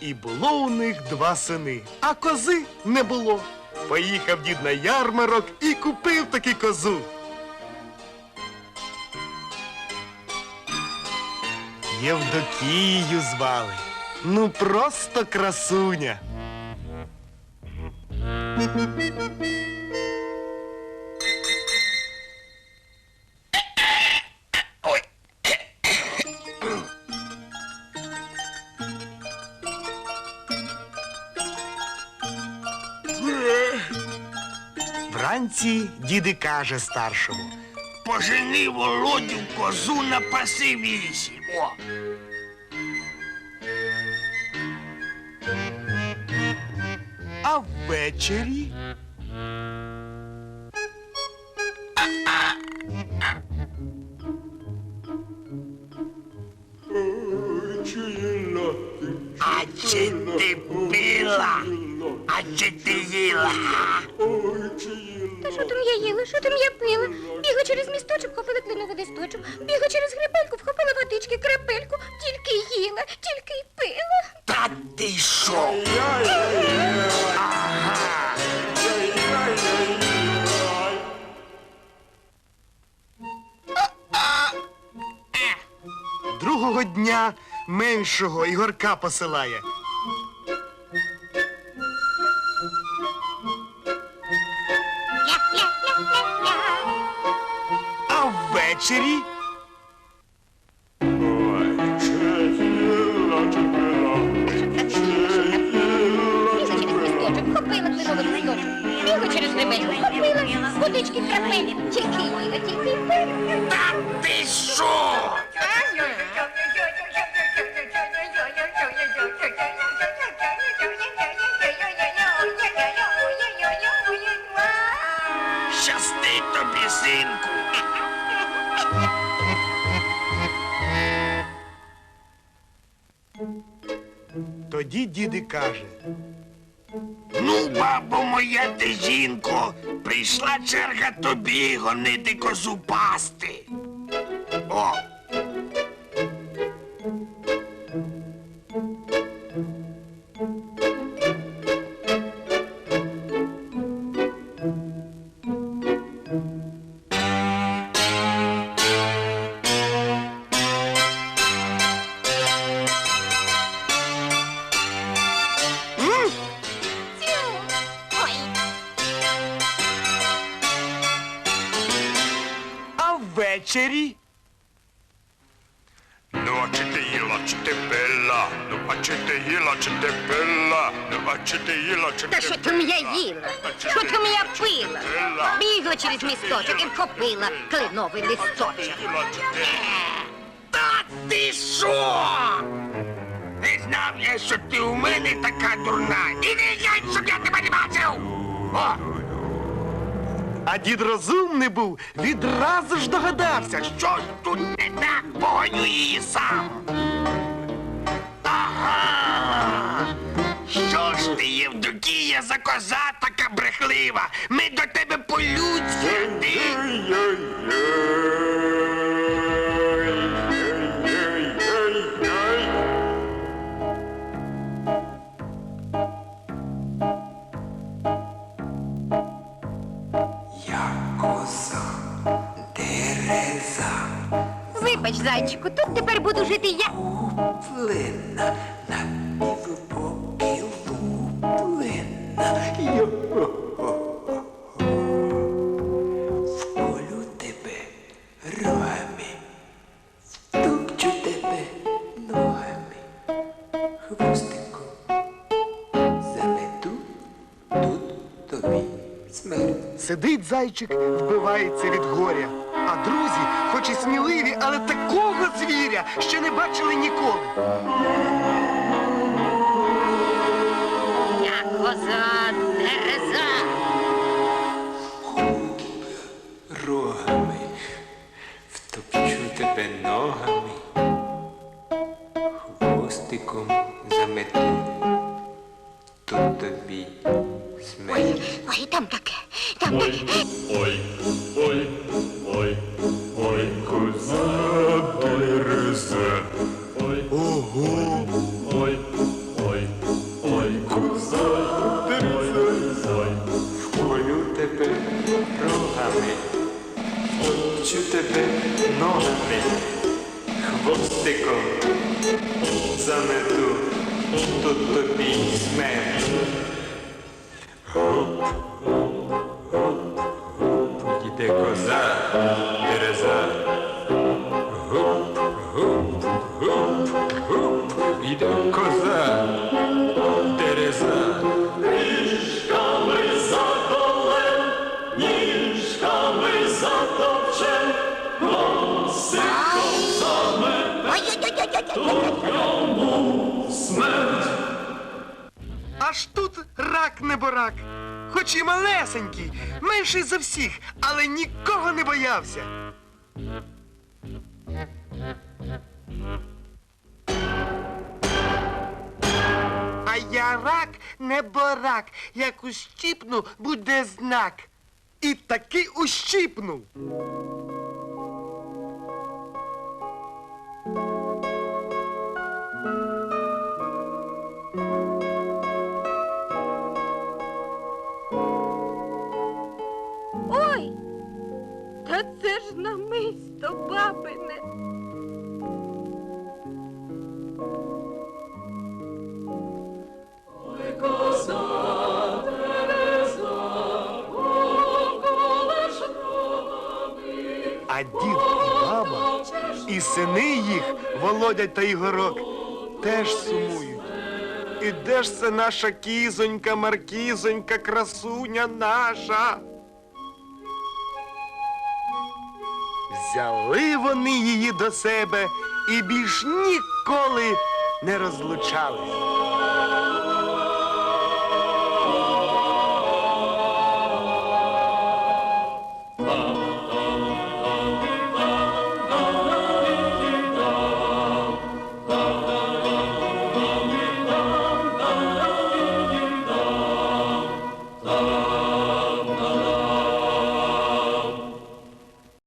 І було у них два сини, а кози не було. Поїхав дід на ярмарок і купив таки козу. Євдокію звали. Ну просто красуня. Вранці дід і каже старшому. Пожени Володю козу на пасивісі. О, А ввечері а чи ти пила? А чи ти їла? Що там я їла, що там я пила? Бігла через місточок, вхопила кленовий листочок, бігла через гребельку, вхопила водички, крапельку, тільки їла, тільки й пила. Та ти що? другого дня меншого Ігорка посилає. Ввечері вхопила кленовий листочок, бігла через гребельку, вхопила водички, крапельку, тільки їла, тільки пила. Та ти що? Щастить тобі, синку. Тоді діди каже. Ну, бабо моя ти жінко, прийшла черга тобі гонити козу пасти. О, ввечері Ну, а чи ти їла, чи ти пила? Ну, а чи ти їла, чи ти пила? Ну, а чи ти їла, чи ти Та що там я їла? Що там я пила? Бігла через місточок і вхопила кленовий листочок. ти... та ти що? Не знав я, що ти у мене така дурна. Іди глянь, щоб я тебе не бачив. А дід розумний був, відразу ж догадався, що ж тут не так, погоню її сам. Ага. Що ж ти, Євдокія, за коза така брехлива? Ми до тебе по-людськи. ти. Вибач, зайчику, тут тепер буду жити я. Плинна на півбоки луплина. Йо. Вколю тебе рогами, втопчу тебе ногами, хвостиком замету тут тобі смерть. сидить зайчик, вбивається від горя. А друзі, хоч і сміливі, але такого звіря ще не бачили ніколи. Я коза Тереза. рогами, втопчу тебе ногами, хвостиком замету, тут тобі смерть. Ой, там таке, там таке. Ой, ой, ой, рогами, Обчу тебе ногами, хвостиком замету тут тобі смерть. Хоп, хоп, хоп, іде коза. Аж тут рак не борак. Хоч і малесенький, менший за всіх, але нікого не боявся. А я рак не борак, як ущипну, буде знак. І таки ущипнув. Та це ж намисто бабине. А дід і баба, і сини їх, Володя та Ігорок, теж сумують. І де ж це наша кізонька, маркізонька, красуня наша? Взяли вони її до себе і більш ніколи не розлучались.